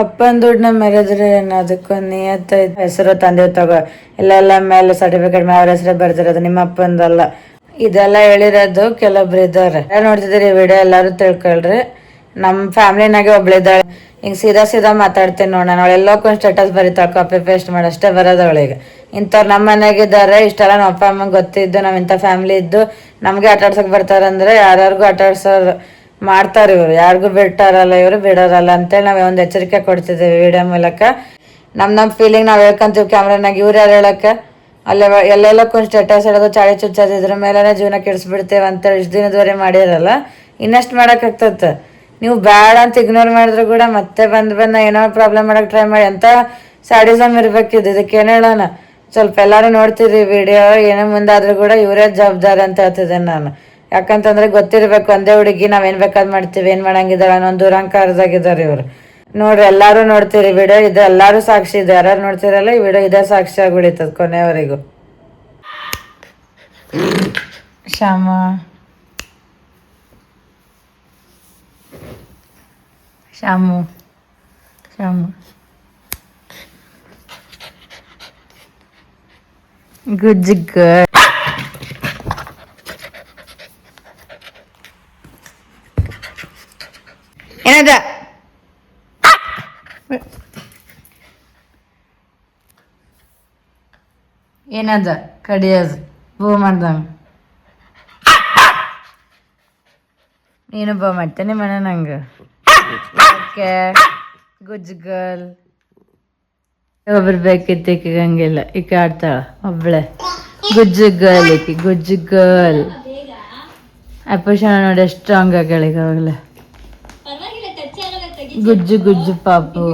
ಅಪ್ಪನ ದುಡ್ಡನ್ನ ಮೆರೆದ್ರೆ ಏನು ಅದಕ್ಕೊಂದು ನಿಯತ್ತ. ಹೆಸರು ತಂದೆ ತಗೋ. ಇಲ್ಲೆಲ್ಲ ಮೇಲೆ ಸರ್ಟಿಫಿಕೇಟ್ ಮೇಲೆ ಅವ್ರ ಹೆಸರು ಬರ್ದಿರೋದು, ನಿಮ್ಮ ಅಪ್ಪಂದಲ್ಲ. ಇದೆಲ್ಲ ಹೇಳಿರೋದು ಕೆಲವೊಬ್ರು ಇದ್ದಾರೆ. ನೋಡ್ತಿದ್ದೀರಿ ವಿಡಿಯೋ ಎಲ್ಲರೂ ತಿಳ್ಕೊಳ್ರಿ. ನಮ್ಮ ಫ್ಯಾಮಿಲಿನಾಗೆ ಒಬ್ಳಿದ್ದಾಳೆ ಹಿಂಗೆ ಸೀದಾ ಸೀದಾ ಮಾತಾಡ್ತೀನಿ ನೋಡ ನಾನು. ಎಲ್ಲೋಕೊಂದು ಸ್ಟೇಟಸ್ ಬರೀತಾಳೆ ಕಾಪಿ ಪೇಸ್ಟ್ ಮಾಡಷ್ಟೇ ಅಷ್ಟೇ ಬರೋದು ಅವಳಿಗೆ. ಇಂಥವ್ರು ನಮ್ಮ ಮನೆಗಿದ್ದಾರೆ. ಇಷ್ಟೆಲ್ಲ ನಮ್ಮ ಅಪ್ಪ, ಅಮ್ಮಂಗೆ ಗೊತ್ತಿದ್ದು, ನಾವು ಇಂಥ ಫ್ಯಾಮಿಲಿ ಇದ್ದು. ನಮಗೆ ಆಟಾಡ್ಸೋಕೆ ಬರ್ತಾರಂದ್ರೆ ಯಾರ್ಯಾರಿಗೂ ಆಟ ಆಡ್ಸೋರು ಮಾಡ್ತಾರೆ ಇವರು. ಯಾರಿಗೂ ಬಿಡ್ತಾರಲ್ಲ ಇವರು, ಬಿಡೋರಲ್ಲ ಅಂತೇಳಿ ನಾವು ಒಂದು ಎಚ್ಚರಿಕೆ ಕೊಡ್ತಿದ್ದೀವಿ ವಿಡಿಯೋ ಮೂಲಕ. ನಮ್ಮ ನಮ್ಮ ಫೀಲಿಂಗ್ ನಾವು ಹೇಳ್ಕೊಂತೀವಿ ಕ್ಯಾಮ್ರಾನಾಗ ಇವ್ರು ಯಾರು ಹೇಳಕ್ಕೆ? ಅಲ್ಲೇ ಕೊಂಚ ಸ್ಟೇಟಸ್ ಹೇಳೋದು ಚಾಳಿ ಚುಚ್ಚೋದು ಇದ್ರ ಮೇಲೆ ಜೀವನ ಕೆಡಿಸ್ಬಿಡ್ತೇವೆ ಅಂತೇಳಿ ಇಷ್ಟು ದಿನದವರೆ ಮಾಡಿರಲ್ಲ. ಇನ್ನಷ್ಟು ಮಾಡೋಕ್ಕಾಗ್ತದೆ ನೀವು ಬ್ಯಾಡ ಅಂತ ಇಗ್ನೋರ್ ಮಾಡಿದ್ರು ಕೂಡ ಮತ್ತೆ ಬಂದು ಬಂದು ಏನೋ ಪ್ರಾಬ್ಲಮ್ ಮಾಡೋಕೆ ಟ್ರೈ ಮಾಡಿ ಎಂಥ ಸ್ಯಾಡಿಸಮ್ ಇರಬೇಕಿದ್ದು ಇದಕ್ಕೆ ಹೇಳೋಣ? ಸ್ವಲ್ಪ ಎಲ್ಲರೂ ನೋಡ್ತೀರಿ ವಿಡಿಯೋ ಏನೋ ಮುಂದಾದ್ರೂ ಕೂಡ ಇವರೇ ಜವಾಬ್ದಾರಿ ಅಂತ ಹೇಳ್ತಿದ್ದೇನೆ ನಾನು. ಯಾಕಂತಂದ್ರೆ ಗೊತ್ತಿರ್ಬೇಕು, ಒಂದೇ ಹುಡುಗಿ ನಾವ್ ಏನ್ ಬೇಕಾದ್ ಮಾಡ್ತೀವಿ, ಏನ್ ಮಾಡಂಗಿದಾರ ಅನ್ನೋ ಒಂದು ದುರಂಕಾರದಾಗಿದ್ದಾರೆ ಇವ್ರು. ನೋಡ್ರಿ, ಎಲ್ಲಾರು ನೋಡ್ತೀರಿ ವಿಡಿಯೋ, ಇದು ಎಲ್ಲಾರು ಸಾಕ್ಷಿ ಇದೆ. ಯಾರು ನೋಡ್ತಿರಲ್ಲ, ಈ ವಿಡಿಯೋ ಇದೇ ಸಾಕ್ಷಿ ಆಗ್ಬಿಡಿತದ ಕೊನೆಯವರೆಗೂ. ಶ್ಯಾಮ. ಶ್ಯಾಮು. ಶ್ಯಾಮು. ಗುಡ್ ಗರ್ಲ್ ಏನದ ಏನದ? ಕಡಿಯೋದು. ಬೂ ಮಾಡ್ದಂಗ. ನೀನು ಬಾ ಮಾಡ್ತೇನೆ ಮನೆ ನಂಗೆ. ಓಕೆ ಗುಜ್ ಗರ್ಲ್ ಒಬ್ರು ಬೇಕಿತ್ತು ಈಕಿಗೆ ಹಂಗಿಲ್ಲ ಈಕೆ ಆಡ್ತಾಳ, ಒಬ್ಳೆ. ಗುಜ್ಜು ಗರ್ಲ್ ಈಕಿ ಗುಜ್ಜು ಗರ್ಲ್ ಅಪ್ಪಶನ ನೋಡಿ ಎಷ್ಟು ಸ್ಟ್ರಾಂಗ್ ಆಗ್ಯಾಳ ಗುಜ್ಜು ಗುಜ್ಜು ಪಾಪು.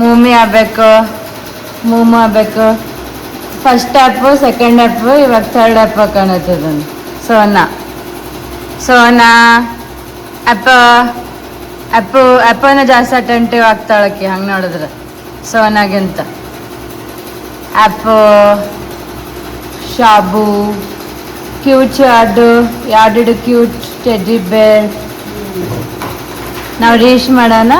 ಮೂಮಿ ಆಗ್ಬೇಕು, ಮೂಮು ಆಗ್ಬೇಕು. ಫಸ್ಟ್ ಆ್ಯಪು ಸೆಕೆಂಡ್ ಆ್ಯಪು ಇವಾಗ ಥರ್ಡ್ ಆ್ಯಪ್ ಕಾಣುತ್ತದ ಸೋನಾ. ಸೋನಾ, ಅಪ್ಪ, ಅಪ್ಪು, ಅಪ್ಪನ ಜಾಸ್ತಿ ಅಟೆಂಟಿವ್ ಆಗ್ತಾಳಕ್ಕೆ ಹಂಗೆ ನೋಡಿದ್ರೆ. ಸೋನಾಗಿಂತ ಅಪ್ಪು, ಶಾಬು ಕ್ಯೂಟ್ ಯಾರ್ಡು ಯಾರ್ಡು ಕ್ಯೂಟ್ ಟೆಡ್ಡಿ ಬೇರ್ ನಾವು ರೀಶ್ ಮಾಡೋಣ?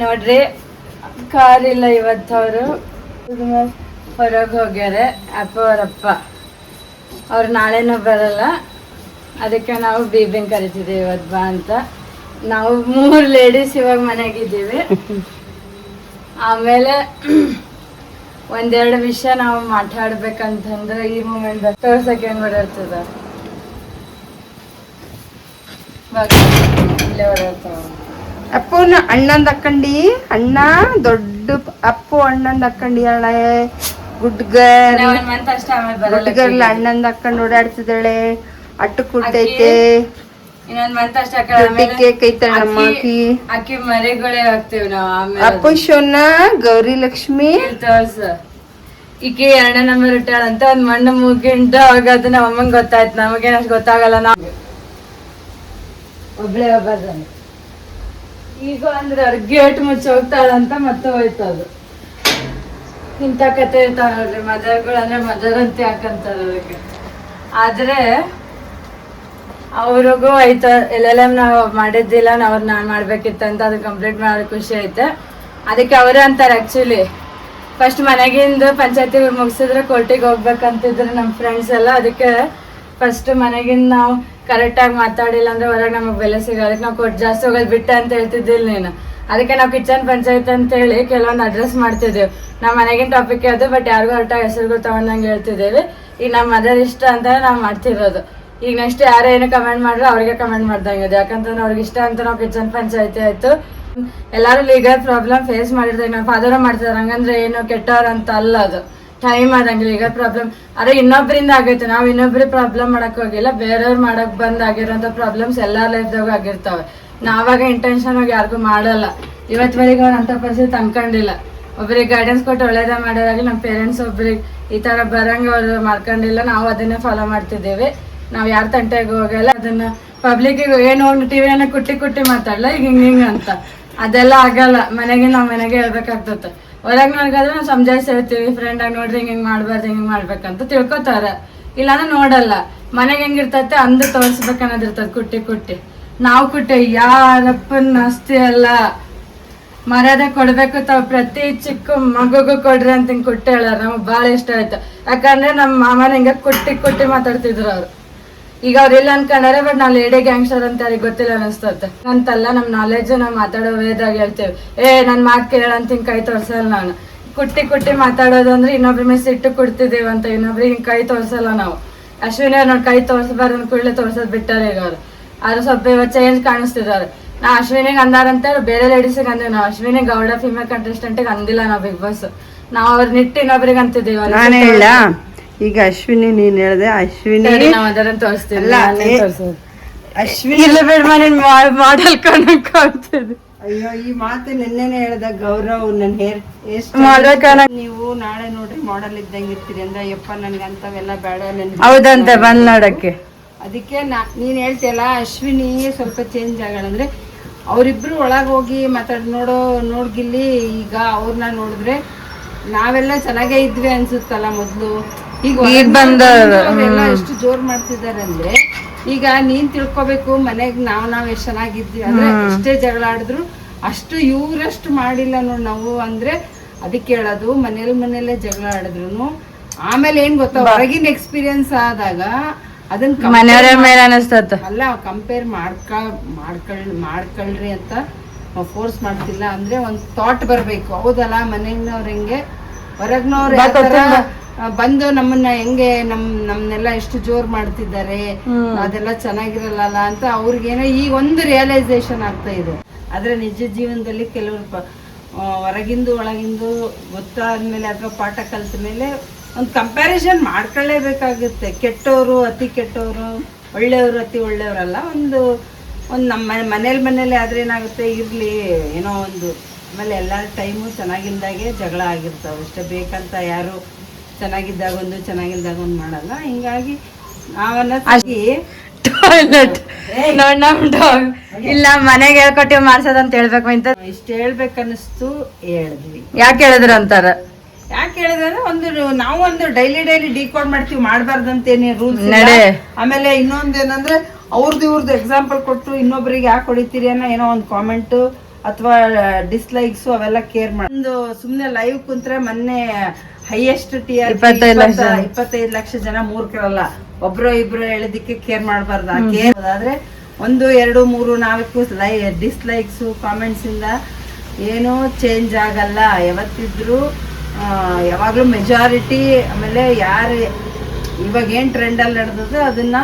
ನೋಡ್ರಿ ಕಾರ್ ಇಲ್ಲ ಇವತ್ತವರು ಹೊರಗೆ ಹೋಗ್ಯಾರೆ, ಅಪ್ಪ ಅವರಪ್ಪ. ಅವ್ರು ನಾಳೆನೂ ಬರಲ್ಲ. ಅದಕ್ಕೆ ನಾವು ಬೀಬಿಂಗ್ ಕರಿತಿದ್ದೀವಿ ಇವತ್ತು ಬಾ ಅಂತ. ನಾವು ಮೂರು ಲೇಡೀಸ್ ಇವಾಗ ಮನೆಗಿದ್ದೀವಿ ಆಮೇಲೆ ಒಂದೆರಡು ವಿಷಯ ನಾವು ಮಾತಾಡ್ಬೇಕಂತಂದ್ರೆ ಈ ಮೂಮೆಂಟ್ ತೋರ್ಸಕ್ಕೆ ಹೆಂಗ್ ಓಡಾಡ್ತಾವ ಅಪ್ಪನ ಅಣ್ಣಂದ ಅಕ್ಕಂಡಿ ಅಣ್ಣ ದೊಡ್ಡ ಅಪ್ಪು ಅಣ್ಣಂದ ಅಕ್ಕಂಡಿ ಅಣ್ಣ ಗುಡ್ ಗರ್ ಒಂದ್ ಮಂತ್ ಗುಡ್ ಬರಲ್ಲ ಗರ್ಲ್ ಅಣ್ಣಂದ್ ಹಾಕೊಂಡ್ ಓಡಾಡ್ತಿದ್ದಾಳೆ ಅಟ್ಟು ಕುಟ್ಟೈತೆ ಇನ್ನೊಂದ್ ಮಂತ್ ಅಷ್ಟೇ ನಾವು ಅಪ್ಪು ಶೋನ ಗೌರಿ ಲಕ್ಷ್ಮಿ. ಈಕೆ ಎರಡನೇ ನಂಬರ್ ಇಟ್ಟಾಳಂತ ಒಂದ್ ಮಣ್ಣು ಮುಗಿಂಡು ಅವಾಗ ಅದನ್ನ ಅಮ್ಮಂಗ್ ಗೊತ್ತಾಯ್ತು. ನಮಗೇನಷ್ಟು ಗೊತ್ತಾಗಲ್ಲ ನಾವು. ಒಬ್ಳೆ ಒಬ್ಬದ ಈಗ ಅಂದ್ರೆ ಗೇಟ್ ಮುಚ್ಚಿ ಹೋಗ್ತಾಳಂತ ಮತ್ತೆ ಹೋಯ್ತದು. ಇಂಥ ಕತೆ ಇರ್ತಾವ ನೋಡ್ರಿ ಮದರ್ಗಳು ಅಂದ್ರೆ ಮದರ್ ಅಂತ ಯಾಕಂತಾರ ಅದಕ್ಕೆ. ಆದ್ರೆ ಅವ್ರಿಗೂ ಐತ ಎಲ್ಲೆಲ್ಲ ನಾವು ಮಾಡಿದ್ದಿಲ್ಲ ನಾವು ನಾನು ಮಾಡ್ಬೇಕಿತ್ತಂತ ಅದು ಕಂಪ್ಲೀಟ್ ಮಾಡೋದು ಖುಷಿ ಐತೆ ಅದಕ್ಕೆ ಅವರೇ ಅಂತಾರೆ ಆ್ಯಕ್ಚುಲಿ ಫಸ್ಟ್ ಮನೆಗಿಂದ ಪಂಚಾಯತಿ ಮುಗಿಸಿದ್ರೆ ಕೋರ್ಟಿಗೆ ಹೋಗ್ಬೇಕಂತಿದ್ರು ನಮ್ಮ ಫ್ರೆಂಡ್ಸ್ ಎಲ್ಲ. ಅದಕ್ಕೆ ಫಸ್ಟ್ ಮನೆಗಿಂದ ನಾವು ಕರೆಕ್ಟಾಗಿ ಮಾತಾಡಿಲ್ಲ ಅಂದ್ರೆ ಹೊರಗೆ ನಮಗೆ ಬೆಲೆ ಸಿಗಲ್ಲ. ಅದಕ್ಕೆ ನಾವು ಕೊಟ್ಟು ಜಾಸ್ತಿ ಹೋಗೋದು ಬಿಟ್ಟೆ ಅಂತ ಹೇಳ್ತಿದ್ದಿಲ್ಲ ನೀನು. ಅದಕ್ಕೆ ನಾವು ಕಿಚನ್ ಪಂಚಾಯತ್ ಅಂತ ಹೇಳಿ ಕೆಲವೊಂದು ಅಡ್ರೆಸ್ ಮಾಡ್ತಿದ್ದೇವೆ. ನಮ್ಮ ಮನೆಗಿನ ಟಾಪಿಕ್ ಅದು ಬಟ್ ಯಾರಿಗೂ ಹೊರಟ ಹೆಸರುಗಳು ತಗೊಂಡಂಗೆ ಹೇಳ್ತಿದ್ದೇವೆ. ಈಗ ನಮ್ಮ ಮದರ್ ಇಷ್ಟ ಅಂತ ನಾವು ಮಾಡ್ತಿರೋದು. ಈಗ ನೆಕ್ಸ್ಟ್ ಯಾರು ಏನು ಕಮೆಂಟ್ ಮಾಡ್ರೆ ಅವ್ರಿಗೆ ಕಮೆಂಟ್ ಮಾಡ್ದಂಗೆ ಇದೆ ಯಾಕಂತಂದ್ರೆ ಅವ್ರಿಗೆ ಇಷ್ಟ ಅಂತ ನಾವು ಕಿಚನ್ ಪಂಚಾಯತಿ ಆಯ್ತು. ಎಲ್ಲರೂ ಲೀಗಲ್ ಪ್ರಾಬ್ಲಮ್ ಫೇಸ್ ಮಾಡಿರ್ತಾರೆ ನಮ್ಮ ಫಾದರ್ ಮಾಡ್ತಿದಾರೆ ಹಂಗಂದ್ರೆ ಏನು ಕೆಟ್ಟವ್ರು ಅಂತ ಅಲ್ಲ ಅದು. ಟೈಮ್ ಆದಂಗಿಲ್ಲ. ಈಗ ಪ್ರಾಬ್ಲಮ್ ಅರೆ ಇನ್ನೊಬ್ಬರಿಂದ ಆಗೈತೆ. ನಾವು ಇನ್ನೊಬ್ರಿಗೆ ಪ್ರಾಬ್ಲಮ್ ಮಾಡಕ್ ಹೋಗಿಲ್ಲ. ಬೇರೆಯವ್ರು ಮಾಡಕ್ ಬಂದ್ ಆಗಿರೋಂಥ ಪ್ರಾಬ್ಲಮ್ಸ್ ಎಲ್ಲ ಲೈಫ್ದಾಗ ಆಗಿರ್ತಾವೆ. ನಾವಾಗ ಇಂಟೆನ್ಷನ್ ಆಗಿ ಯಾರಿಗೂ ಮಾಡಲ್ಲ. ಇವತ್ವರೆಗೆ ಅವ್ರು ಅಂತ ಪರಿಸ್ಥಿತಿ ಅನ್ಕೊಂಡಿಲ್ಲ ಒಬ್ರಿಗೆ ಗೈಡೆನ್ಸ್ ಕೊಟ್ಟು ಒಳ್ಳೇದೇ ಮಾಡೋದಾಗಿ ನಮ್ಮ ಪೇರೆಂಟ್ಸ್ ಒಬ್ರಿಗೆ ಈ ತರ ಬರಂಗ ಅವ್ರು ಮಾಡ್ಕೊಂಡಿಲ್ಲ. ನಾವು ಅದನ್ನೇ ಫಾಲೋ ಮಾಡ್ತಿದ್ದೇವೆ. ನಾವು ಯಾರ ತಂಟೆಗೆ ಹೋಗಲ್ಲ. ಅದನ್ನ ಪಬ್ಲಿಕ್ ಏನು ಟಿವಿನ ಕುಟ್ಟಿ ಕುಟ್ಟಿ ಮಾತಾಡಲ್ಲ ಈಗ ಹಿಂಗೆ ಹಿಂಗ್ ಅಂತ. ಅದೆಲ್ಲ ಆಗಲ್ಲ. ಮನೆಗೆ ನಾವು ಮನೆಗೆ ಹೇಳ್ಬೇಕಾಗ್ತದೆ ಹೊರಗ್ ನೋಡ್ಗಾದ್ರೆ ನಾವು ಸಮಜಾಯಿಸಿ ಹೇಳ್ತೀವಿ ಫ್ರೆಂಡ್ ಆಗಿ ನೋಡ್ರಿ ಹಿಂಗ್ ಹಿಂಗ್ ಮಾಡ್ಬಾರ್ದು, ಹಿಂಗ್ ಮಾಡ್ಬೇಕಂತ ತಿಳ್ಕೊತಾರೆ. ಇಲ್ಲಾಂದ್ರೆ ನೋಡಲ್ಲ. ಮನೆಗೆ ಹೆಂಗಿರ್ತೈತೆ ಅಂದು ತೋರಿಸ್ಬೇಕನ್ನೋದು ಇರ್ತದೆ ಕುಟ್ಟಿ ಕುಟ್ಟಿ. ನಾವು ಕುಟ್ಟಿ, ಯಾರಪ್ಪನ ಆಸ್ತಿ ಅಲ್ಲ. ಮರ್ಯಾದೆ ಕೊಡ್ಬೇಕು ತಾವ್ ಪ್ರತಿ ಚಿಕ್ಕ ಮಗುಗೂ ಕೊಡ್ರಿ ಅಂತ ಹಿಂಗೆ ಕುಟ್ಟಿ ಹೇಳಾರ. ನಮಗೆ ಭಾಳ ಇಷ್ಟ ಆಯ್ತು. ಯಾಕಂದ್ರೆ ನಮ್ಮ ಮಾಮನ ಹಿಂಗೆ ಕುಟ್ಟಿ ಕುಟ್ಟಿ ಮಾತಾಡ್ತಿದ್ರು ಅವ್ರು. ಈಗ ಅವ್ರೆಲ್ಲ ಅನ್ಕೊಂಡಾರೆ, ಬಟ್ ನಾವು ಲೇಡಿ ಗ್ಯಾಂಗ್ಸ್ಟರ್ ಅಂತ ಅವ್ರಿಗೆ ಗೊತ್ತಿಲ್ಲ ಅನಿಸ್ತತ್ತೆ ಅಂತಲ್ಲ, ನಮ್ ನಾಲೆಜ್ ನಾವ್ ಮಾತಾಡೋ ವೇದಾಗ ಹೇಳ್ತೇವೆ. ಏ, ನನ್ ಮಾತ್ ಕೇಳಂತ ಹಿಂಗ್ ಕೈ ತೋರ್ಸಲ್ಲ ನಾನು. ಕುಟ್ಟಿ ಕುಟ್ಟಿ ಮಾತಾಡೋದು ಅಂದ್ರೆ ಇನ್ನೊಬ್ರ ಮೇಲೆ ಸಿಟ್ಟು ಕೊಡ್ತಿದ್ದೇವೆ ಅಂತ ಇನ್ನೊಬ್ರಿಗೆ ಹಿಂಗ್ ಕೈ ತೋರ್ಸಲ್ಲ ನಾವು. ಅಶ್ವಿನಿ ಅವ್ರ್ ನೋಡ್ ಕೈ ತೋರ್ಸಬಾರ್ದು ಕೂಡಲೇ ತೋರ್ಸೋದ್ ಬಿಟ್ಟಾರೆ ಈಗ ಅವ್ರು. ಆದ್ರೂ ಸ್ವಲ್ಪ ಇವತ್ತು ಚೇಂಜ್ ಕಾಣಿಸ್ತಿದಾರೆ. ನಾ ಅಶ್ವಿನಿಗೆ ಅಂದಾರಂತ ಬೇರೆ ಲೇಡೀಸಿಗೆ ಅಂದೇವ್ ನಾವು. ಅಶ್ವಿನಿ ಗೌಡ ಫಿಮೇಲ್ ಕಂಟೆಸ್ಟೆಂಟ್ಗೆ ಅಂದಿಲ್ಲ ನಾವು ಬಿಗ್ ಬಾಸ್ ನಾವು ಅವ್ರ ನಿಟ್ಟು ಇನ್ನೊಬ್ರಿಗೆ ಅಂತಿದ್ದೀವಿ ಈಗ ಅಶ್ವಿನಿ ನೀನ್ ಹೇಳ್ದೆ ಅಶ್ವಿನಿ ಅಲ್ಲ. ಅಶ್ವಿನಿ ಮಾಡಲ್ ಕಣಕ್ ಕಾಣ್ತದೆ ಅಯ್ಯೋ ಈ ಮಾತು ನಿನ್ನೆನೆ ಹೇಳ್ದ ಗೌರವ್ ನನ್ನ ಹೇರ್ ಎಷ್ಟು ನೀವು ನಾಳೆ ನೋಡ್ರಿ ಮಾಡಲ್ ಇದ್ದಂಗೆ ಇರ್ತೀರಿ ಅಂದ್ರೆ ಅಯ್ಯಪ್ಪ ನನ್ಗೆ ಅಂತವೆಲ್ಲ ಬೇಡ ಹೌದಂತೆ ಬಂದ್ ನೋಡಕ್ಕೆ. ಅದಕ್ಕೆ ನಾ ನೀನ್ ಹೇಳ್ತಿಯಲ್ಲ ಅಶ್ವಿನಿ ಸ್ವಲ್ಪ ಚೇಂಜ್ ಆಗಲ್ಲ ಅಂದ್ರೆ ಅವರಿಬ್ರು ಒಳಗೆ ಹೋಗಿ ಮಾತಾಡ್ ನೋಡೋ ನೋಡ್ಗಿಲ್ಲಿ ಈಗ ಅವ್ರನ್ನ ನೋಡಿದ್ರೆ ನಾವೆಲ್ಲ ಚೆನ್ನಾಗೇ ಇದ್ವಿ ಅನ್ಸುತ್ತಲ್ಲ ಮೊದ್ಲು. ಈಗ ಎಷ್ಟು ಜೋರ್ ಮಾಡ್ತಿದ್ದಾರೆ ಅಂದ್ರೆ ಈಗ ನೀನ್ ತಿಳ್ಕೊಬೇಕು ಮನೆಗ್ ನಾವ್ ನಾವ್ ಎಷ್ಟ್ ಚೆನ್ನಾಗಿದ್ವಿ. ಅಂದ್ರೆ ಎಷ್ಟೇ ಜಗಳ ಆಡಿದ್ರು ಅಷ್ಟು ಇವ್ರಷ್ಟು ಮಾಡಿಲ್ಲ ನೋಡ್ ನಾವು. ಅಂದ್ರೆ ಅದಕ್ಕೆ ಹೇಳೋದು ಮನೇಲಿ ಮನೇಲೆ ಜಗಳ ಆಡಿದ್ರು ಆಮೇಲೆ ಏನ್ ಗೊತ್ತಾ ಹೊರಗಿನ ಎಕ್ಸ್ಪೀರಿಯನ್ಸ್ ಆದಾಗ ಅದನ್ನ compare ಮನೆಯವರ ಮೇಲೆ ಅನಿಸ್ತದ. ಅಲ್ಲ ಕಂಪೇರ್ ಮಾಡ್ಕ ಮಾಡ್ಕೊಳ್ ಮಾಡ್ಕೊಳ್ರಿ ಅಂತ ಫೋರ್ಸ್ ಮಾಡ್ತಿಲ್ಲ. ಅಂದ್ರೆ ಒಂದ್ ಥಾಟ್ ಬರ್ಬೇಕು. ಹೌದಲ್ಲ ಮನೆಯವ್ರ ಹೆಂಗೆ? ಹೊರಗ್ನವ್ರು ಬಂದು ನಮ್ಮನ್ನ ಹೆಂಗೆ ನಮ್ ನಮ್ನೆಲ್ಲ ಎಷ್ಟು ಜೋರ್ ಮಾಡ್ತಿದ್ದಾರೆ ಅದೆಲ್ಲ ಚೆನ್ನಾಗಿರಲ್ಲ ಅಂತ ಅವ್ರಿಗೇನೋ ಈ ಒಂದು ರಿಯಲೈಸೇಷನ್ ಆಗ್ತಾ ಇದೆ. ಆದ್ರೆ ನಿಜ ಜೀವನದಲ್ಲಿ ಕೆಲವರು ಹೊರಗಿಂದು ಒಳಗಿಂದು ಗೊತ್ತಾದ್ಮೇಲೆ ಅಥವಾ ಪಾಠ ಕಲ್ತ ಮೇಲೆ ಒಂದು ಕಂಪ್ಯಾರಿಸನ್ ಮಾಡ್ಕೊಳ್ಳೇಬೇಕಾಗುತ್ತೆ. ಕೆಟ್ಟವರು ಅತಿ ಕೆಟ್ಟವರು ಒಳ್ಳೆಯವರು ಅತಿ ಒಳ್ಳೆಯವರಲ್ಲ ಒಂದು ಒಂದು ನಮ್ಮ ಮನೇಲಿ ಮನೇಲಿ ಆದ್ರೆ ಏನಾಗುತ್ತೆ ಇರಲಿ ಏನೋ ಒಂದು ಆಮೇಲೆ ಎಲ್ಲ ಟೈಮು ಚೆನ್ನಾಗಿಲ್ದಾಗೆ ಜಗಳ ಆಗಿರ್ತಾವೆ. ಅಷ್ಟೇ ಬೇಕಂತ ಯಾರು ಚೆನ್ನಾಗಿದ್ದಾಗ ಒಂದು ಚೆನ್ನಾಗಿದ್ದಾಗ ಒಂದು ಮಾಡಲ್ಲ. ಹಿಂಗಾಗಿ ಟಾಯ್ಲೆಟ್ ನೋಡ್ ಡಾಗ್ ಇಲ್ಲ ಮನೆಗೆ ಹೇಳ್ಕೊಟ್ಟಿವ್ ಮಾಡ್ಸೋದಂತ ಹೇಳ್ಬೇಕು ಅಂತ ಇಷ್ಟ ಹೇಳ್ಬೇಕನ್ನಿಸ್ತು ಹೇಳಿದ್ವಿ. ಯಾಕೆ ಹೇಳಿದ್ರು ಅಂತಾರ? ಯಾಕೆ ಹೇಳಿದ್ರೆ ಒಂದು ನಾವು ಒಂದು ಡೈಲಿ ಡೈಲಿ ಡಿಕೋಡ್ ಮಾಡ್ತೀವಿ ಮಾಡಬಾರ್ದಂತೇನೆ ರೂಲ್ಸ್ ನಡೆ. ಆಮೇಲೆ ಇನ್ನೊಂದು ಏನಂದ್ರೆ ಅವ್ರದ್ದು ಇವ್ರದ್ದು ಎಕ್ಸಾಂಪಲ್ ಕೊಟ್ಟು ಇನ್ನೊಬ್ಬರಿಗೆ ಯಾಕೆ ಹೊಡಿತೀರಿ ಅನ್ನೋ ಏನೋ ಒಂದು ಕಾಮೆಂಟ್ ಅಥವಾ ಡಿಸ್ಲೈಕ್ಸ್ ಅವೆಲ್ಲ ಕೇರ್ ಮಾಡಿ ಒಂದು ಸುಮ್ನೆ ಲೈವ್ ಕುಂತ್ರೆ ಮೊನ್ನೆ ಹೈಯೆಸ್ಟ್ ಟಿ ಆರ್ ಇಪ್ಪತ್ತೈದು ಲಕ್ಷ. ಇಪ್ಪತ್ತೈದು ಲಕ್ಷ ಜನ ಮೂರ್ಖರಲ್ಲ ಒಬ್ರು ಇಬ್ರು ಹೇಳಿದಕ್ಕೆ ಕೇರ್ ಮಾಡಬಾರ್ದು. ಆ ಕೇರ್ ಆದ್ರೆ ಒಂದು ಎರಡು ಮೂರು ನಾಲ್ಕು ಲೈ ಡಿಸ್ಲೈಕ್ಸ್ ಕಾಮೆಂಟ್ಸ್ ಇಂದ ಏನೂ ಚೇಂಜ್ ಆಗಲ್ಲ. ಯಾವತ್ತಿದ್ರು ಯಾವಾಗಲೂ ಮೆಜಾರಿಟಿ ಆಮೇಲೆ ಯಾರು ಇವಾಗ ಏನ್ ಟ್ರೆಂಡ್ ಅಲ್ಲಿ ನಡೆದದ ಅದನ್ನ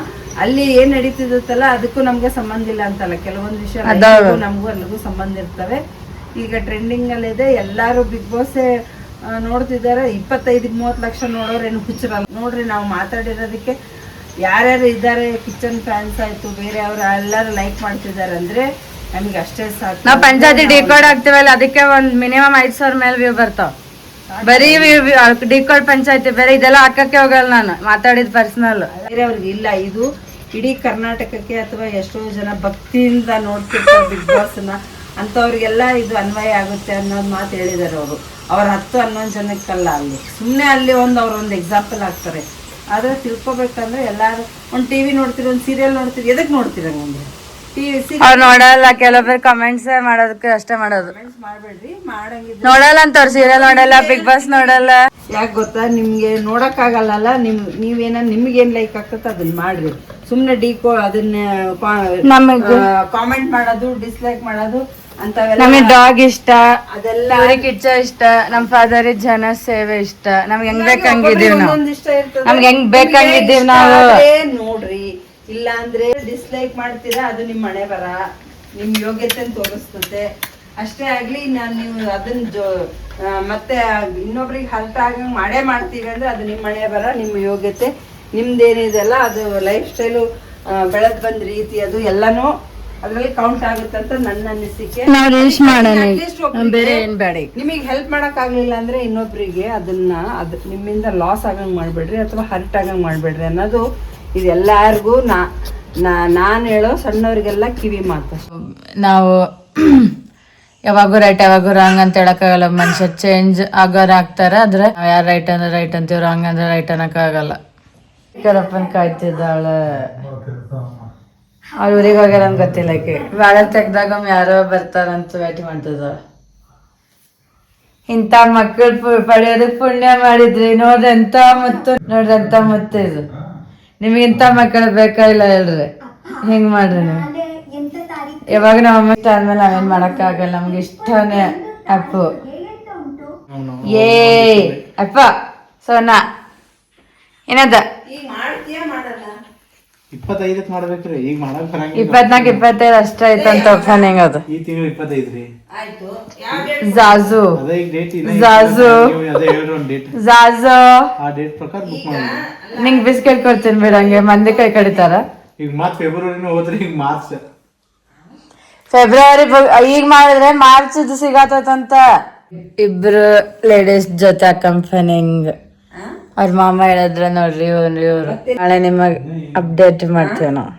ಅಲ್ಲಿ ಏನ್ ನಡೀತಿದತ್ತಲ್ಲ ಅದಕ್ಕೂ ನಮ್ಗೆ ಸಂಬಂಧ ಇಲ್ಲ ಅಂತಲ್ಲ. ಕೆಲವೊಂದು ವಿಷಯ ನಮಗೂ ಅಲ್ಲಿಗೂ ಸಂಬಂಧ ಇರ್ತವೆ. ಈಗ ಟ್ರೆಂಡಿಂಗ್ ಅಲ್ಲಿ ಇದೆ ಎಲ್ಲಾರು ಬಿಗ್ ಬಾಸ್ ನೋಡ್ತಿದ್ದಾರೆ. ಇಪ್ಪತ್ತೈದು ಮೂವತ್ತು ಲಕ್ಷ ನೋಡೋರೇನು ಹುಚ್ಚರಲ್ಲ ನೋಡ್ರಿ ನಾವು ಮಾತಾಡಿರೋದಕ್ಕೆ ಯಾರ್ಯಾರು ಇದ್ದಾರೆ ಕಿಚನ್ ಫ್ಯಾನ್ಸ್ ಆಯ್ತು ಬೇರೆ ಅವ್ರು ಎಲ್ಲರೂ ಲೈಕ್ ಮಾಡ್ತಿದ್ದಾರೆ ಅಂದ್ರೆ ನಮ್ಗೆ ಅಷ್ಟೇ ಸಾಕು. ನಾವು ಪಂಚಾಯತಿ ಡಿಕೋಡ್ ಆಗ್ತೀವಲ್ಲ ಅದಕ್ಕೆ ಒಂದು ಮಿನಿಮಮ್ ಐದು ಸಾವಿರ ಮೇಲೆ ವ್ಯೂ ಬರ್ತಾವ. ಬರೀ ಡಿಕೋಡ್ ಪಂಚಾಯತಿ ಬೇರೆ ಇದೆಲ್ಲ ಹಾಕಕ್ಕೆ ಹೋಗಲ್ಲ ನಾನು ಮಾತಾಡಿದ ಪರ್ಸನಲ್ ಬೇರೆಯವ್ರಿಗೆ ಇಲ್ಲ ಇದು ಇಡೀ ಕರ್ನಾಟಕಕ್ಕೆ ಅಥವಾ ಎಷ್ಟೋ ಜನ ಭಕ್ತಿಯಿಂದ ನೋಡ್ತಿರ್ತಾರೆ ಬಿಗ್ ಬಾಸ್ನ ಅಂಥವ್ರಿಗೆಲ್ಲ ಇದು ಅನ್ವಯ ಆಗುತ್ತೆ ಅನ್ನೋದು ಮಾತು ಹೇಳಿದ್ದಾರೆ ಅವರು. ಅವ್ರ ಹತ್ತು ಹನ್ನೊಂದು ಜನಕ್ಕಲ್ಲ ಅಲ್ಲಿ. ಸುಮ್ಮನೆ ಅಲ್ಲಿ ಒಂದು ಅವ್ರ ಒಂದು ಎಕ್ಸಾಂಪಲ್ ಆಗ್ತಾರೆ ಆದರೆ ತಿಳ್ಕೊಬೇಕಂದ್ರೆ ಎಲ್ಲರೂ ಒಂದು ಟಿ ವಿ ನೋಡ್ತೀರಿ ಒಂದು ಸೀರಿಯಲ್ ನೋಡ್ತೀರಿ ಎದಕ್ಕೆ ನೋಡ್ತೀರಿ ಹಂಗಂದ್ರೆ? ಟಿ ವಿ ನೋಡಲ್ಲ ಕೆಲವೊಬ್ಬರು ಕಮೆಂಟ್ಸ್ ಮಾಡೋದಕ್ಕೆ ಅಷ್ಟೇ ಮಾಡೋದು. ಮಾಡಬೇಡ್ರಿ ಮಾಡಂಗಿದ್ರೆ ನೋಡಲ್ಲ ಅಂತ ಅವ್ರು ಸೀರಿಯಲ್ ನೋಡಲ್ಲ ಬಿಗ್ ಬಾಸ್ ನೋಡಲ್ಲ. ಯಾಕೆ ಗೊತ್ತಾ? ನಿಮ್ಗೆ ನೋಡಕ್ಕಾಗಲ್ಲ ನಿಮ್ ನೀವೇನ ನಿಮ್ಗೇನ್ ಲೈಕ್ ಆಗ್ತದೆ ಅದನ್ನ ಮಾಡ್ರಿ. ಸುಮ್ನೆ ಡಿಕೋ ಅದನ್ನ ನಮಗ್ ಕಾಮೆಂಟ್ ಮಾಡೋದು ಡಿಸ್ಲೈಕ್ ಮಾಡೋದು ನಮಗೆ ಡಾಗ್ ಇಷ್ಟ ಅದೆಲ್ಲ ಕಿಚ್ಚ ಇಷ್ಟ ನಮ್ ಫಾದರ್ ಜನ ಸೇವೆ ಇಷ್ಟ. ನಮ್ಗೆ ಹೆಂಗ್ ಬೇಕಂಗಿದೀವಿ ನಾವು. ನಮ್ಗೆ ಹೆಂಗ್ ಬೇಕಂಗಿದೀವಿ ನಾವು. ನೋಡ್ರಿ. ಇಲ್ಲ ಅಂದ್ರೆ ಡಿಸ್ಲೈಕ್ ಮಾಡ್ತೀರಾ ಅದು ನಿಮ್ ಮನೆ ಬರ. ನಿಮ್ ಯೋಗ್ಯತೆ ತೋರಿಸ್ತದೆ. ಅಷ್ಟೇ ಆಗ್ಲಿ ನಾನ್ ನೀವು ಅದನ್ನ ಜೋ ಮತ್ತೆ ಇನ್ನೊಬ್ರಿಗೆ ಹರ್ಟ್ ಆಗಂಗ್ ಮಾಡೇ ಮಾಡ್ತೀವಿ ಅಂದ್ರೆ ಅದು ನಿಮ್ ಮನೆ ಬರ ನಿಮ್ಮ ಯೋಗ್ಯತೆ. ನಿಮ್ದೇನಿದೆಲ್ಲ ಅದು ಲೈಫ್ ಸ್ಟೈಲು ಬೆಳೆದ್ ಬಂದ ರೀತಿ ಅದು ಎಲ್ಲಾನು ಅದ್ರಲ್ಲಿ ಕೌಂಟ್ ಆಗುತ್ತೆ ಅಂತ ನನ್ನ ಅನಿಸಿಕೆ. ನಾವು ರೀಚ್ ಮಾಡೋಣ ಬೇರೆ ಏನು ಬೇಡ. ನಿಮಗೆ ಹೆಲ್ಪ್ ಮಾಡಕ್ ಆಗ್ಲಿಲ್ಲ ಅಂದ್ರೆ ಇನ್ನೊಬ್ರಿಗೆ ಅದನ್ನ ಅದ್ ನಿಮ್ಮಿಂದ ಲಾಸ್ ಆಗಂಗ್ ಮಾಡ್ಬೇಡ್ರಿ ಅಥವಾ ಹರ್ಟ್ ಆಗಂಗ್ ಮಾಡ್ಬೇಡ್ರಿ ಅನ್ನೋದು ಇದೆಲ್ಲಾರ್ಗೂ ನಾ ನಾ ನಾನು ಹೇಳೋ ಸಣ್ಣವ್ರಿಗೆಲ್ಲ ಕಿವಿ ಮಾತು ನಾವು ಯಾವಾಗೂ ರೈಟ್ ಯಾವಾಗೂ ರಾಂಗ್ ಅಂತ ಹೇಳಕ್ಕಾಗಲ್ಲ. ಮನುಷ್ಯ ಚೇಂಜ್ ಆಗೋರ್ ಆಗ್ತಾರೆ ಆದ್ರೆ ಯಾರು ರೈಟ್ ಅಂದ್ರೆ ರೈಟ್ ಅಂತೀವಿ ರಾಂಗ್ ಅಂದ್ರೆ ರೈಟ್ ಅನ್ನಕ್ಕಾಗಲ್ಲ. ಕರಪ್ಪನ್ ಕಾಯ್ತಿದ್ದಾಳ. ಅವ್ರ ಊರಿಗೆ ಹೋಗ್ಯಾರ ಅಂತ ಗೊತ್ತಿಲ್ಲ ಆಕೆ. ಬಾಳೆ ತೆಗ್ದಾಗ ಯಾರೋ ಬರ್ತಾರಂತ ವೇಟ್ ಮಾಡ್ತದ ಇಂಥ ಮಕ್ಕಳು ಪಡೆಯೋದಕ್ಕೆ ಪುಣ್ಯ ಮಾಡಿದ್ರಿ. ನೋಡ್ರಿ ಎಂತ ಮುತ್ತು, ನೋಡ್ರಿ ಎಂತ ಮುತ್ತು ಇದು. ನಿಮ್ಗೆ ಇಂಥ ಮಕ್ಕಳು ಬೇಕಾ ಇಲ್ಲ ಹೇಳ್ರಿ ಹಿಂಗ್ ಮಾಡ್ರಿ ನೀವು? ಯಾವಾಗ ನಮ್ಮ ಇಷ್ಟ ಆದ್ಮೇಲೆ ನಾವೇನ್ ಮಾಡಕ್ಕಾಗಲ್ಲ ನಮ್ಗೆ ಇಷ್ಟನೇ ಅಪ್ಪು. ಏ ಅಪ್ಪ, ಸೋನಾ, ಏನದ? ಇಪ್ಪತ್ತೈದಕ್ಕೆ ಮಾಡ್ಬೇಕ್ರಿ ಈಗ ಮಾಡಕ್ ಬರಂಗಿಲ್ಲ. ಇಪ್ಪತ್ನಾಲ್ಕು ಇಪ್ಪತ್ತೈದು ಅಷ್ಟ ಐತಂತ ಓಪನಿಂಗ್ ಅದು ಈ ತಿಂಗಳು ಇಪ್ಪತ್ತೈದು ರೀ. ಜಾಜು ಅದೇ ಈಗ ಡೇಟ್ ಇಲ್ಲ ಜಾಜು. ಅದೇ ಹೇಳ್ರಿ ಒಂದು ಡೇಟ್ ಜಾಜು ಆ ಡೇಟ್ ಪ್ರಕಾರ ಬುಕ್ ಮಾಡಿ ನಿಂಗ್ ಬಿಸ್ಕೆಟ್ ಕೊಡ್ತೀನಿ ಬಿಡಂಗೆ ಮಂದಿ ಕೈ ಕಡಿತಾರ. ಈಗ ಮಾರ್ಚ್ ಫೆಬ್ರವರಿನೂ ಹೋದ್ರಿ ಈಗ ಮಾರ್ಚ್ ಫೆಬ್ರವರಿ ಈಗ ಮಾಡಿದ್ರೆ ಮಾರ್ಚ್ ಇದು ಸಿಗತ್ತಂತ. ಇಬ್ರು ಲೇಡೀಸ್ ಜೊತೆ ಕಂಪನಿಂಗ್ ಅವ್ರ ಮಾಮ ಹೇಳಿದ್ರೆ ನೋಡ್ರಿ ನಾಳೆ ನಿಮಗ್ ಅಪ್ಡೇಟ್ ಮಾಡ್ತೀವಿ ನಾವು.